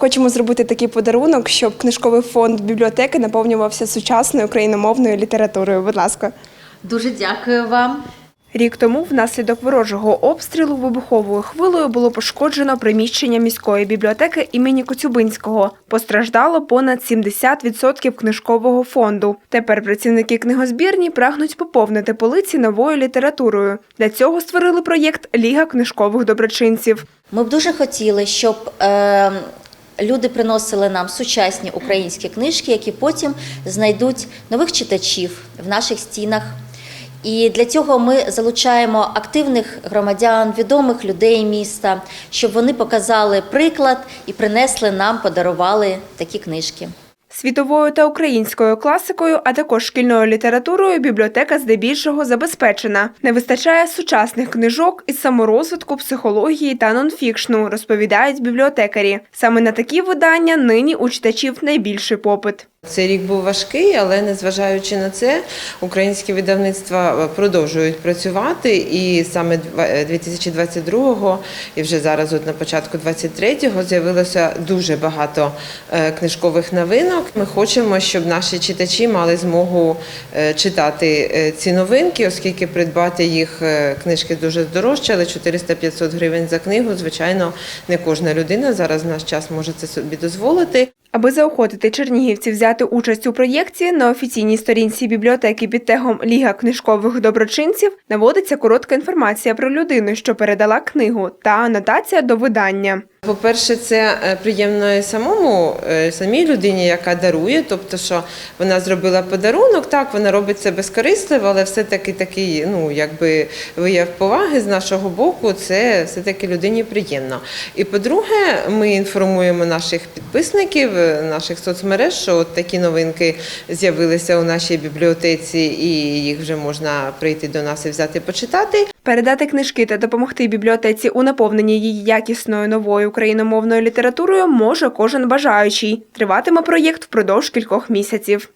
Хочемо зробити такий подарунок, щоб книжковий фонд бібліотеки наповнювався сучасною україномовною літературою. Будь ласка. Дуже дякую вам. Рік тому внаслідок ворожого обстрілу вибуховою хвилею було пошкоджено приміщення міської бібліотеки імені Коцюбинського. Постраждало понад 70% книжкового фонду. Тепер працівники книгозбірні прагнуть поповнити полиці новою літературою. Для цього створили проєкт Ліга книжкових доброчинців. Ми б дуже хотіли, щоб е, люди приносили нам сучасні українські книжки, які потім знайдуть нових читачів в наших стінах. І для цього ми залучаємо активних громадян, відомих людей міста, щоб вони показали приклад і принесли нам, подарували такі книжки. Світовою та українською класикою, а також шкільною літературою бібліотека здебільшого забезпечена. Не вистачає сучасних книжок із саморозвитку, психології та нонфікшну, розповідають бібліотекарі. Саме на такі видання нині у читачів найбільший попит. Цей рік був важкий, але незважаючи на це, українські видавництва продовжують працювати. І саме 2022-го і вже зараз, от на початку 23-го, з'явилося дуже багато е, книжкових новинок. Ми хочемо, щоб наші читачі мали змогу е, читати е, ці новинки, оскільки придбати їх е, книжки дуже здорожчали. 400-500 гривень за книгу. Звичайно, не кожна людина зараз в наш час може це собі дозволити. Аби заохотити чернігівців взяти участь у проєкті, на офіційній сторінці бібліотеки під тегом Ліга книжкових доброчинців наводиться коротка інформація про людину, що передала книгу, та анотація до видання. По-перше, це е, приємно і самому е, самій людині, яка дарує, тобто, що вона зробила подарунок, так вона робить це безкорисливо, але все-таки такий, ну якби вияв поваги з нашого боку, це все-таки людині приємно. І по-друге, ми інформуємо наших підписників, е, наших соцмереж, що от такі новинки з'явилися у нашій бібліотеці, і їх вже можна прийти до нас і взяти почитати. Передати книжки та допомогти бібліотеці у наповненні її якісною новою україномовною літературою може кожен бажаючий. Триватиме проєкт впродовж кількох місяців.